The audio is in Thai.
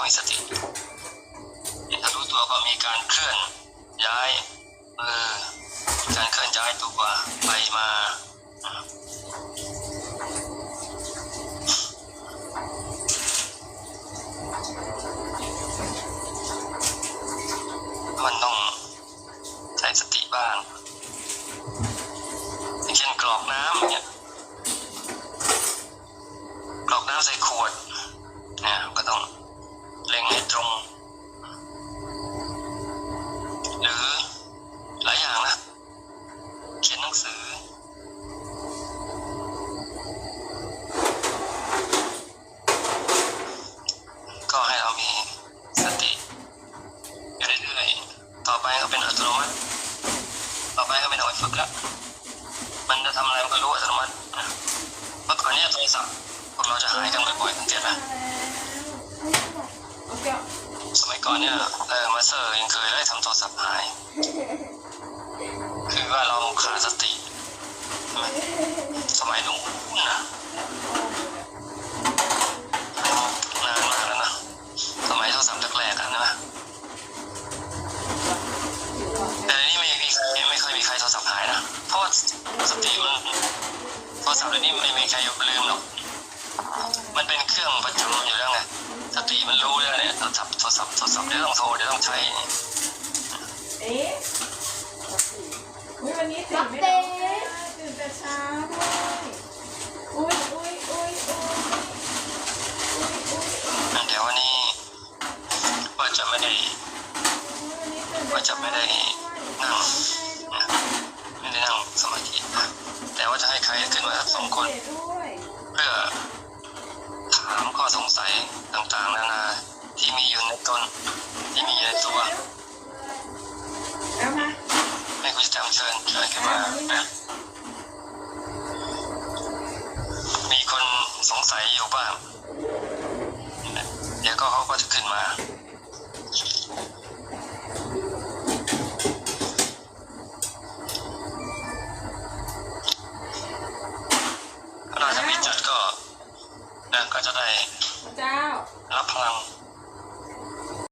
รื่มีสติถ้ารู้ตัวก็มีการเคลื่อนย้ายมือการเคลื่อนย้ายตัวไปมามันต้องใช้สติบ้างเช่นกรอกน้ำเนี่ยกรอกน้ำใส่ขวดนะ จะหายกันบ่อยๆสังเกตไหมโอเคสมัยก่อนเนี่ยเออมาเตอร์ยังเคยได้ทำโทรศัพท์หาย คือว่าเราขาดสติใช่ไหมสมัยหนู้นนะนานมากแล้วนะสมัยโทรศัพท์แรกๆกันนะแต่เดี๋ยวนี้ไม่มีใครไม่ค่อยมีใครโทรศัพท์หายนะเพราะว่าสติมันโทรศัพท์เดี๋ยวนี้ไม่มีใครลืมหรอก มันรู้แล้วเนี่ยโทรศัพท์โทรศัพท์โทรศัพท์เดี๋ยวต้องโทรเดี๋ยวต้องใช้เอ๊ะอุ๊ยวันนี้ตื่นไม่ได้ตื่นแต่เช้าด้วยอุ้ยอุ้ยอุ้ยอุ้ยอุ้ยอุ้ยเดี๋ยววันนี้ว่าจะไม่ได้วันนี้ตื่นว่าจะไม่ได้นั่งนะไม่ได้นั่งสมาธินะแต่ว่าจะให้ใครขึ้นมาสักสองคน ศัยอยู่บ้านเดี๋ยวก็เขาก็จะขึ้นมาถ้าเราจะมีจุดก็นะก็จะได้เจ้ารับพลัง